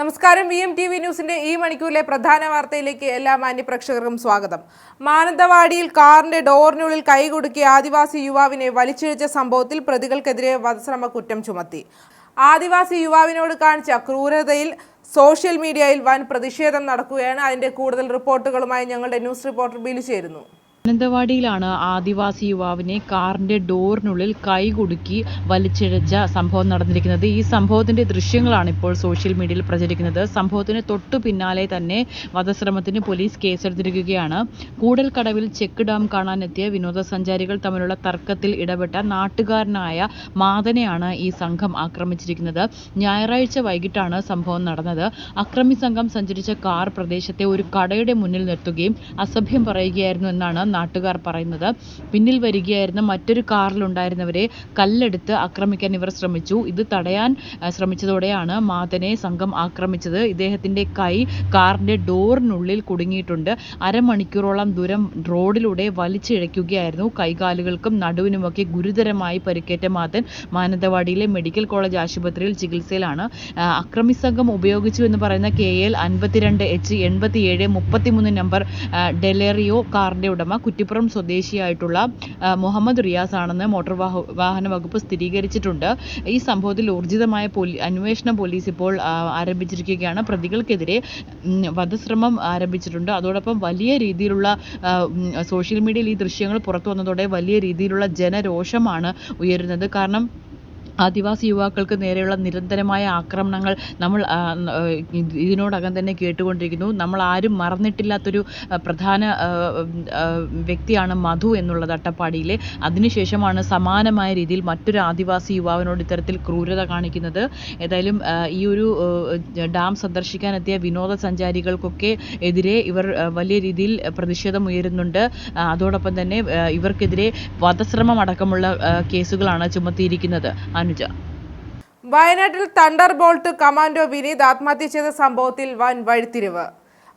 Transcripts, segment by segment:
നമസ്കാരം. V M T V ന്യൂസിന്റെ ഈ മണിക്കൂറിലെ പ്രധാന വാർത്തയിലേക്ക് എല്ലാ മാന്യപ്രേക്ഷകർക്കും സ്വാഗതം. മാനന്തവാടിയിൽ കാറിന്റെ ഡോറിനുള്ളിൽ കൈകൊടുക്കിയ ആദിവാസി യുവാവിനെ വലിച്ചിഴച്ച സംഭവത്തിൽ പ്രതികൾക്കെതിരെ വധശ്രമ കുറ്റം ചുമത്തി. ആദിവാസി യുവാവിനോട് കാണിച്ച ക്രൂരതയിൽ സോഷ്യൽ മീഡിയയിൽ വൻ പ്രതിഷേധം നടക്കുകയാണ്. അതിന്റെ കൂടുതൽ റിപ്പോർട്ടുകളുമായി ഞങ്ങളുടെ ന്യൂസ് റിപ്പോർട്ടർ ബിലു ചേരുന്നു. മാനന്തവാടിയിലാണ് ആദിവാസി യുവാവിനെ കാറിന്റെ ഡോറിനുള്ളിൽ കൈകുടുക്കി വലിച്ചിഴച്ച സംഭവം നടന്നിരിക്കുന്നത്. ഈ സംഭവത്തിന്റെ ദൃശ്യങ്ങളാണ് ഇപ്പോൾ സോഷ്യൽ മീഡിയയിൽ പ്രചരിക്കുന്നത്. സംഭവത്തിന് തൊട്ടു പിന്നാലെ തന്നെ വധശ്രമത്തിന് പോലീസ് കേസെടുത്തിരിക്കുകയാണ്. കൂടൽക്കടവിൽ ചെക്ക് ഡാം കാണാനെത്തിയ വിനോദസഞ്ചാരികൾ തമ്മിലുള്ള തർക്കത്തിൽ ഇടപെട്ട നാട്ടുകാരനായ മാതനെയാണ് ഈ സംഘം ആക്രമിച്ചിരിക്കുന്നത്. ഞായറാഴ്ച വൈകിട്ടാണ് സംഭവം നടന്നത്. അക്രമി സംഘം സഞ്ചരിച്ച കാർ പ്രദേശത്തെ ഒരു കടയുടെ മുന്നിൽ നിർത്തുകയും അസഭ്യം പറയുകയായിരുന്നു എന്നാണ് നാട്ടുകാർ പറയുന്നത്. പിന്നിൽ വരികയായിരുന്ന മറ്റൊരു കാറിലുണ്ടായിരുന്നവരെ കല്ലെടുത്ത് ആക്രമിക്കാൻ ഇവർ ശ്രമിച്ചു. ഇത് തടയാൻ ശ്രമിച്ചതോടെയാണ് മാതനെ സംഘം ആക്രമിച്ചത്. ഇദ്ദേഹത്തിന്റെ കൈ കാറിന്റെ ഡോറിനുള്ളിൽ കുടുങ്ങിയിട്ടുണ്ട്. അരമണിക്കൂറോളം ദൂരം റോഡിലൂടെ വലിച്ചിഴയ്ക്കുകയായിരുന്നു. കൈകാലുകൾക്കും നടുവിനുമൊക്കെ ഗുരുതരമായി പരിക്കേറ്റ മാതൻ മാനന്തവാടിയിലെ മെഡിക്കൽ കോളേജ് ആശുപത്രിയിൽ ചികിത്സയിലാണ്. അക്രമി സംഘം ഉപയോഗിച്ചു എന്ന് പറയുന്ന കെ എൽ അൻപത്തിരണ്ട് എച്ച് എൺപത്തിയേഴ് മുപ്പത്തിമൂന്ന് നമ്പർ ഡെലേറിയോ കാറിന്റെ ഉടമ. കുറ്റിപ്പുറം സ്വദേശിയായിട്ടുള്ള മുഹമ്മദ് റിയാസ് ആണെന്ന് മോട്ടോർ വാഹ- വാഹന വകുപ്പ് സ്ഥിരീകരിച്ചിട്ടുണ്ട്. ഈ സംഭവത്തിൽ ഊർജിതമായ പോലീ അന്വേഷണം പോലീസ് ഇപ്പോൾ ആരംഭിച്ചിരിക്കുകയാണ്. പ്രതികൾക്കെതിരെ വധശ്രമം ആരംഭിച്ചിട്ടുണ്ട്. അതോടൊപ്പം വലിയ രീതിയിലുള്ള സോഷ്യൽ മീഡിയയിൽ ഈ ദൃശ്യങ്ങൾ പുറത്തു വന്നതോടെ വലിയ രീതിയിലുള്ള ജനരോഷമാണ് ഉയരുന്നത്. കാരണം ആദിവാസി യുവാക്കൾക്ക് നേരെയുള്ള നിരന്തരമായ ആക്രമണങ്ങൾ നമ്മൾ ഇതിനോടകം തന്നെ കേട്ടുകൊണ്ടിരിക്കുന്നു. നമ്മൾ ആരും മറന്നിട്ടില്ലാത്തൊരു പ്രധാന വ്യക്തിയാണ് മധു എന്നുള്ളത് അട്ടപ്പാടിയിലെ. അതിനുശേഷമാണ് സമാനമായ രീതിയിൽ മറ്റൊരു ആദിവാസി യുവാവിനോട് ഇത്തരത്തിൽ ക്രൂരത കാണിക്കുന്നത്. ഏതായാലും ഈ ഒരു ഡാം സന്ദർശിക്കാനെത്തിയ വിനോദസഞ്ചാരികൾക്കൊക്കെ എതിരെ ഇവർ വലിയ രീതിയിൽ പ്രതിഷേധം ഉയരുന്നുണ്ട്. അതോടൊപ്പം തന്നെ ഇവർക്കെതിരെ വധശ്രമം അടക്കമുള്ള കേസുകളാണ് ചുമത്തിയിരിക്കുന്നത്. അനുജ വയനാട്ടിൽ തണ്ടർ ബോൾട്ട് കമാൻഡോ വിനീത് ആത്മഹത്യ ചെയ്ത സംഭവത്തിൽ വൻ വഴിത്തിരിവ്.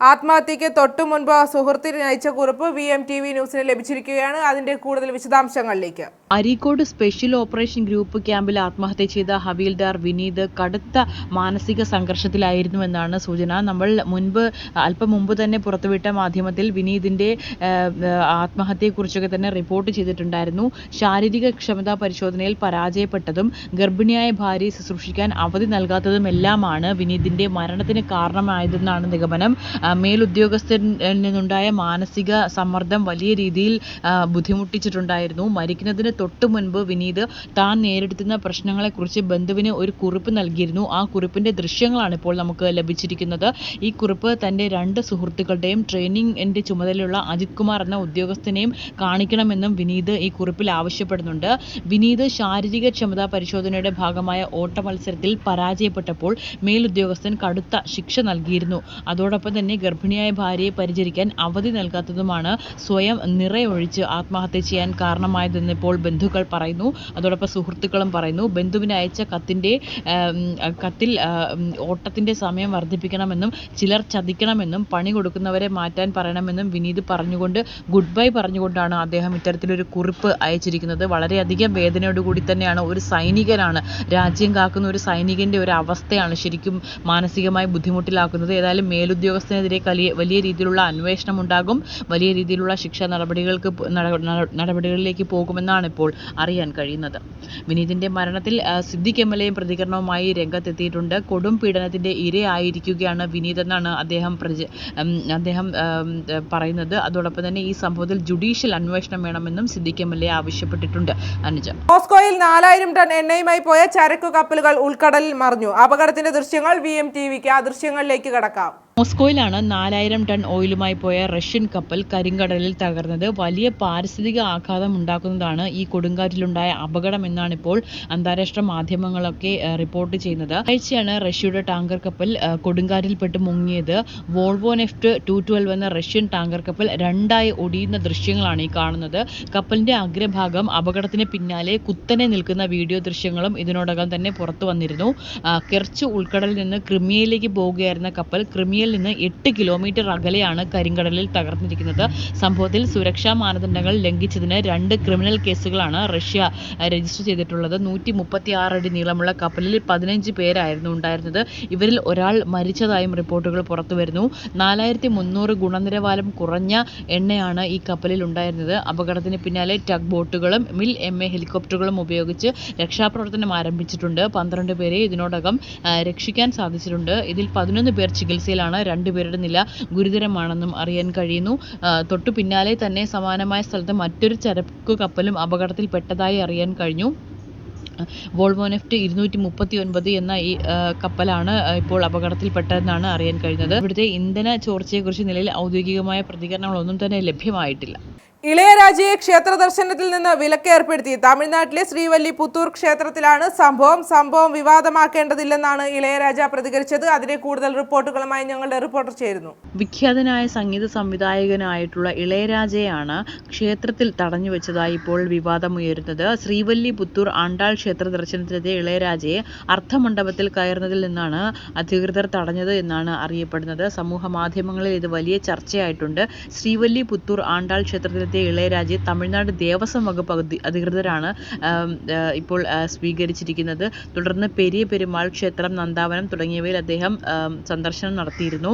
ആത്മഹത്യയ്ക്ക് തൊട്ടു മുൻപ് സുഹൃത്തിന് അയച്ച കുറിപ്പ് വി എം ടി വി ന്യൂസിന് ലഭിച്ചിരിക്കുകയാണ്. അതിന്റെ കൂടുതൽ വിശദാംശങ്ങളിലേക്ക്. അരീക്കോട് സ്പെഷ്യൽ ഓപ്പറേഷൻ ഗ്രൂപ്പ് ക്യാമ്പിൽ ആത്മഹത്യ ചെയ്ത ഹവീൽദാർ വിനീത് കടുത്ത മാനസിക സംഘർഷത്തിലായിരുന്നു എന്നാണ് സൂചന. നമ്മൾ മുൻപ് അല്പം മുമ്പ് തന്നെ പുറത്തുവിട്ട മാധ്യമത്തിൽ വിനീതിന്റെ ആത്മഹത്യയെക്കുറിച്ചൊക്കെ തന്നെ റിപ്പോർട്ട് ചെയ്തിട്ടുണ്ടായിരുന്നു. ശാരീരിക ക്ഷമതാ പരിശോധനയിൽ പരാജയപ്പെട്ടതും ഗർഭിണിയായ ഭാര്യയെ ശുശ്രൂഷിക്കാൻ അവധി നൽകാത്തതുമെല്ലാമാണ് വിനീതിന്റെ മരണത്തിന് കാരണമായതെന്നാണ് നിഗമനം. മേലുദ്യോഗസ്ഥരിൽ നിന്നുണ്ടായ മാനസിക സമ്മർദ്ദം വലിയ രീതിയിൽ ബുദ്ധിമുട്ടിച്ചിട്ടുണ്ടായിരുന്നു. മരിക്കുന്നതിന് തൊട്ടു മുൻപ് വിനീത് താൻ നേരിടുന്ന പ്രശ്നങ്ങളെക്കുറിച്ച് ബന്ധുവിന് ഒരു കുറിപ്പ് നൽകിയിരുന്നു. ആ കുറിപ്പിന്റെ ദൃശ്യങ്ങളാണ് ഇപ്പോൾ നമുക്ക് ലഭിച്ചിരിക്കുന്നത്. ഈ കുറിപ്പ് തന്റെ രണ്ട് സുഹൃത്തുക്കളുടെയും ട്രെയിനിങ്ങിന്റെ ചുമതലയുള്ള അജിത് കുമാർ എന്ന ഉദ്യോഗസ്ഥനെയും കാണിക്കണമെന്നും വിനീത് ഈ കുറിപ്പിൽ ആവശ്യപ്പെടുന്നുണ്ട്. വിനീത് ശാരീരിക ക്ഷമതാ പരിശോധനയുടെ ഭാഗമായ ഓട്ട മത്സരത്തിൽ പരാജയപ്പെട്ടപ്പോൾ മേലുദ്യോഗസ്ഥൻ കടുത്ത ശിക്ഷ നൽകിയിരുന്നു. അതോടൊപ്പം തന്നെ ഗർഭിണിയായ ഭാര്യയെ പരിചരിക്കാൻ അവധി നൽകാത്തതുമാണ് സ്വയം നിറയൊഴിച്ച് ആത്മഹത്യ ചെയ്യാൻ കാരണമായതെന്ന് ഇപ്പോൾ ബന്ധുക്കൾ പറയുന്നു. അതോടൊപ്പം സുഹൃത്തുക്കളും പറയുന്നു ബന്ധുവിന് അയച്ച കത്തിന്റെ കത്തിൽ ഓട്ടത്തിന്റെ സമയം വർദ്ധിപ്പിക്കണമെന്നും ചിലർ ചതിക്കണമെന്നും പണി കൊടുക്കുന്നവരെ മാറ്റാൻ പറയണമെന്നും വിനീത് പറഞ്ഞുകൊണ്ട് ഗുഡ് ബൈ പറഞ്ഞുകൊണ്ടാണ് അദ്ദേഹം ഇത്തരത്തിലൊരു കുറിപ്പ് അയച്ചിരിക്കുന്നത്. വളരെയധികം വേദനയോടുകൂടി തന്നെയാണ് ഒരു സൈനികനാണ്. രാജ്യം കാക്കുന്ന ഒരു സൈനികന്റെ ഒരു അവസ്ഥയാണ് ശരിക്കും മാനസികമായി ബുദ്ധിമുട്ടിലാക്കുന്നത്. ഏതായാലും മേലുദ്യോഗസ്ഥനെതിരെ വലിയ രീതിയിലുള്ള അന്വേഷണം ഉണ്ടാകും. വലിയ രീതിയിലുള്ള ശിക്ഷാ നടപടികൾക്ക് നടപടികളിലേക്ക് പോകുമെന്നാണ് ഇപ്പോൾ അറിയാൻ കഴിയുന്നത്. വിനീതിന്റെ മരണത്തിൽ സിദ്ദിഖ് എം എൽ എയും പ്രതികരണവുമായി രംഗത്തെത്തിയിട്ടുണ്ട്. കൊടും പീഡനത്തിന്റെ ഇരയായിരിക്കുകയാണ് വിനീത് എന്നാണ് അദ്ദേഹം അദ്ദേഹം പറയുന്നത്. അതോടൊപ്പം തന്നെ ഈ സംഭവത്തിൽ ജുഡീഷ്യൽ അന്വേഷണം വേണമെന്നും സിദ്ദിഖ് എം എൽ എ ആവശ്യപ്പെട്ടിട്ടുണ്ട്. അനുജ. മോസ്കോയിൽ നാലായിരം ടൺ എണ്ണയുമായി പോയ ചരക്കു കപ്പലുകൾ ഉൾക്കടലിൽ മറിഞ്ഞു. അപകടത്തിന്റെ ദൃശ്യങ്ങൾ വി എം ടി വിക്ക് ആ ദൃശ്യങ്ങളിലേക്ക് കടക്കാം. മോസ്കോയിലാണ് നാലായിരം ടൺ ഓയിലുമായി പോയ റഷ്യൻ കപ്പൽ കരിങ്കടലിൽ തകർന്നത്. വലിയ പാരിസ്ഥിതിക ആഘാതം ഉണ്ടാക്കുന്നതാണ് ഈ കൊടുങ്കാറ്റിലുണ്ടായ അപകടം എന്നാണ് ഇപ്പോൾ അന്താരാഷ്ട്ര മാധ്യമങ്ങളൊക്കെ റിപ്പോർട്ട് ചെയ്യുന്നത്. ആഴ്ചയാണ് റഷ്യയുടെ ടാങ്കർ കപ്പൽ കൊടുങ്കാറ്റിൽപ്പെട്ട് മുങ്ങിയത്. വോൾവോ നെഫ്റ്റ് ടു ട്വൽവ് എന്ന റഷ്യൻ ടാങ്കർ കപ്പൽ രണ്ടായി ഒടിയുന്ന ദൃശ്യങ്ങളാണ് ഈ കാണുന്നത്. കപ്പലിന്റെ അഗ്രഭാഗം അപകടത്തിന് പിന്നാലെ കുത്തനെ നിൽക്കുന്ന വീഡിയോ ദൃശ്യങ്ങളും ഇതിനോടകം തന്നെ പുറത്തു വന്നിരുന്നു. കെർച്ച് ഉൾക്കടലിൽ നിന്ന് ക്രിമിയയിലേക്ക് പോവുകയായിരുന്ന കപ്പൽ ക്രിമിയയിൽ കപ്പലിൽ നിന്ന് എട്ട് കിലോമീറ്റർ അകലെയാണ് കരിങ്കടലിൽ തകർന്നിരിക്കുന്നത്. സംഭവത്തിൽ സുരക്ഷാ മാനദണ്ഡങ്ങൾ ലംഘിച്ചതിന് രണ്ട് ക്രിമിനൽ കേസുകളാണ് റഷ്യ രജിസ്റ്റർ ചെയ്തിട്ടുള്ളത്. നൂറ്റി മുപ്പത്തി അടി നീളമുള്ള കപ്പലിൽ പതിനഞ്ച് പേരായിരുന്നു ഉണ്ടായിരുന്നത്. ഇവരിൽ ഒരാൾ മരിച്ചതായും റിപ്പോർട്ടുകൾ പുറത്തു വരുന്നു. നാലായിരത്തി മുന്നൂറ് ഗുണനിലവാരം കുറഞ്ഞ എണ്ണയാണ് ഈ കപ്പലിൽ ഉണ്ടായിരുന്നത്. അപകടത്തിന് പിന്നാലെ ടഗ് ബോട്ടുകളും മിൽ എം എ ഹെലികോപ്റ്ററുകളും ഉപയോഗിച്ച് രക്ഷാപ്രവർത്തനം ആരംഭിച്ചിട്ടുണ്ട്. പന്ത്രണ്ട് പേരെ ഇതിനോടകം രക്ഷിക്കാൻ സാധിച്ചിട്ടുണ്ട്. ഇതിൽ പതിനൊന്ന് പേർ ചികിത്സയിലാണ് രണ്ടുപേരുടെ നില ഗുരുതരമാണെന്നും അറിയാൻ കഴിയുന്നു. തൊട്ടു പിന്നാലെ തന്നെ സമാനമായ സ്ഥലത്ത് മറ്റൊരു ചരക്കു കപ്പലും അപകടത്തിൽപ്പെട്ടതായി അറിയാൻ കഴിഞ്ഞു. വോൾവോ നെഫ്റ്റ് ഇരുന്നൂറ്റി മുപ്പത്തി ഒൻപത് എന്ന ഈ കപ്പലാണ് ഇപ്പോൾ അപകടത്തിൽപ്പെട്ടതെന്നാണ് അറിയാൻ കഴിഞ്ഞത് ഇവിടുത്തെ ഇന്ധന ചോർച്ചയെക്കുറിച്ച് നിലയിൽ ഔദ്യോഗികമായ പ്രതികരണങ്ങളൊന്നും തന്നെ ലഭ്യമായിട്ടില്ല. ഇളയരാജയെ ക്ഷേത്ര ദർശനത്തിൽ നിന്ന് വിലക്ക് ഏർപ്പെടുത്തി തമിഴ്നാട്ടിലെ ശ്രീവല്ലി പുത്തൂർ ക്ഷേത്രത്തിലാണ് സംഭവം. സംഭവം വിവാദമാക്കേണ്ടതില്ലെന്നാണ് ഇളയരാജ പ്രതികരിച്ചത്. അതിനെ കൂടുതൽ റിപ്പോർട്ടുകളുമായി ഞങ്ങളുടെ റിപ്പോർട്ടർ ചേരുന്നു. വിഖ്യാതനായ സംഗീത സംവിധായകനായിട്ടുള്ള ഇളയരാജയാണ് ക്ഷേത്രത്തിൽ തടഞ്ഞു വെച്ചതായി ഇപ്പോൾ വിവാദമുയരുന്നത്. ശ്രീവല്ലി പുത്തൂർ ആണ്ടാൾ ക്ഷേത്ര ദർശനത്തിലെത്തിയ ഇളയരാജയെ അർത്ഥമണ്ഡപത്തിൽ കയറുന്നതിൽ നിന്നാണ് അധികൃതർ തടഞ്ഞത് എന്നാണ് അറിയപ്പെടുന്നത്. സമൂഹ മാധ്യമങ്ങളിൽ ഇത് വലിയ ചർച്ചയായിട്ടുണ്ട്. ശ്രീവല്ലി പുത്തൂർ ആണ്ടാൾ ക്ഷേത്രത്തിലെത്തിയ ഇളയരാജയെ തമിഴ്നാട് ദേവസ്വം വകുപ്പ് അധി- അധികൃതരാണ് ഇപ്പോൾ സ്വീകരിച്ചിരിക്കുന്നത്. തുടർന്ന് പെരിയ പെരുമാൾ ക്ഷേത്രം നന്ദാവനം തുടങ്ങിയവയിൽ അദ്ദേഹം സന്ദർശനം നടത്തിയിരുന്നു.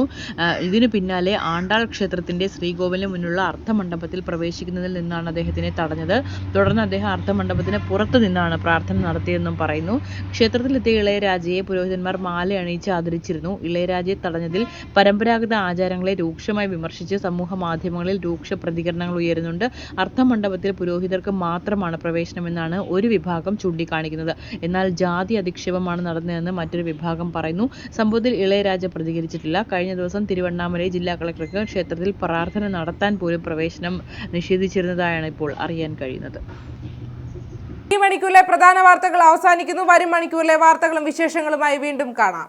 ഇതിനു പിന്നാലെ ആണ്ടാൾ ക്ഷേത്രത്തിന്റെ ശ്രീകോവിലിന് മുന്നിലുള്ള അർത്ഥമണ്ഡപത്തിൽ പ്രവേശിക്കുന്നതിൽ നിന്നാണ് അദ്ദേഹത്തിനെ തടഞ്ഞത്. തുടർന്ന് അദ്ദേഹം അർത്ഥമണ്ഡപത്തിന് പുറത്തു നിന്നാണ് പ്രാർത്ഥന നടത്തിയതെന്നും പറയുന്നു. ക്ഷേത്രത്തിലെത്തിയ ഇളയരാജയെ പുരോഹിതന്മാർ മാല അണിയിച്ച് ആദരിച്ചിരുന്നു. ഇളയരാജയെ തടഞ്ഞതിൽ പരമ്പരാഗത ആചാരങ്ങളെ രൂക്ഷമായി വിമർശിച്ച് സമൂഹ മാധ്യമങ്ങളിൽ രൂക്ഷ പ്രതികരണങ്ങൾ ഉയരുന്നുണ്ട് അർത്ഥമണ്ഡപത്തിൽ പുരോഹിതർക്ക് മാത്രമാണ് പ്രവേശനമെന്നാണ് ഒരു വിഭാഗം ചൂണ്ടിക്കാണിക്കുന്നത്. എന്നാൽ ജാതി അധിക്ഷേപമാണ് നടന്നതെന്ന് മറ്റൊരു വിഭാഗം പറയുന്നു. സംഭവത്തിൽ ഇളയരാജ പ്രതികരിച്ചിട്ടില്ല. കഴിഞ്ഞ ദിവസം തിരുവണ്ണാമലൈ ജില്ലാ കളക്ടർക്ക് ക്ഷേത്രത്തിൽ പ്രാർത്ഥന നടത്താൻ പോലും പ്രവേശനം നിഷേധിച്ചിരുന്നതായാണ് ഇപ്പോൾ അറിയാൻ കഴിയുന്നത്. ഈ മണിക്കൂറിലെ പ്രധാന വാർത്തകൾ അവസാനിക്കുന്നു. വരും മണിക്കൂറിലെ വാർത്തകളും വിശേഷങ്ങളുമായി വീണ്ടും കാണാം.